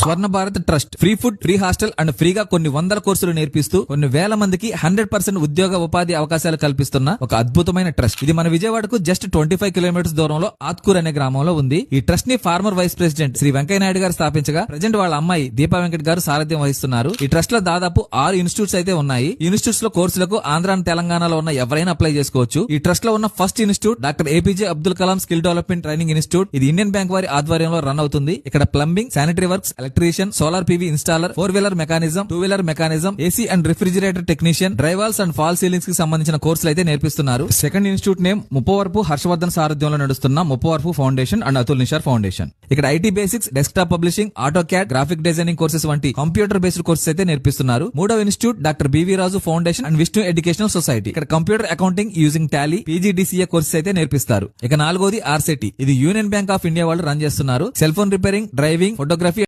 Swarna Bharat trust free food free hostel and ఫ్రీగా కొన్ని వందల కోర్సులు నేర్పిస్తూ కొన్ని వేల మందికి హండ్రెడ్ పర్సెంట్ ఉద్యోగ ఉపాధి అవకాశాలు కల్పిస్తున్న ఒక అద్భుతమైన ట్రస్ట్. ఇది మన విజయవాడకు జస్ట్ ట్వంటీ ఫైవ్ కిలోమీటర్స్ దూరంలో ఆత్కూర్ అనే గ్రామంలో ఉంది. ఈ ట్రస్ట్ని former vice president Shri Venkaiah Naidu garu స్థాపించగా present వాళ్ళ అమ్మాయి దీపా వెంకట్ గారు సారథ్యం వహిస్తున్నారు. ఈ ట్రస్ట్లో దాదాపు ఆరు ఇన్స్టిట్యూట్స్ అయితే ఉన్నాయి. ఇన్స్టిట్యూట్స్లో కోర్సులకు ఆంధ్ర తెలంగాణలో ఉన్న ఎవరైనా అప్లై చేసుకోవచ్చు. ఈ ట్రస్ట్లో ఉన్న first institute doctor APJ Abdul Kalam skill development training institute. ఇది ఇండియన్ బ్యాంక్ వారి ఆధ్వర్యంలో రన్ అవుతుంది. ఇక్కడ plumbing sanitary works electrician solar PV installer four wheeler mechanism two wheeler mechanism AC and refrigerator technician drywalls and fall సీలింగ్స్కి సంబంధించిన కోర్సులు అయితే నేర్పిస్తున్నారు. Second institute name Muppavarapu Harshavardhan సారథ్యంలో నడుస్తున్న Muppavarapu foundation and Atul Nishar foundation ఇక్కడ IT basics desktop publishing auto CAD graphic designing courses వంటి computer based courses అయితే నేర్పిస్తున్నారు. మూడవ institute doctor BV Raju foundation and Vishnu educational society ఇక్కడ computer accounting using Tally PGDCA courses అయితే నేర్పిస్తారు. ఇక నాలుగోది ఆర్సెటి ఇది యూనియన్ బ్యాంక్ ఆఫ్ ఇండియా వాళ్ళు రన్ చేస్తున్నారు. Cell phone repairing driving photography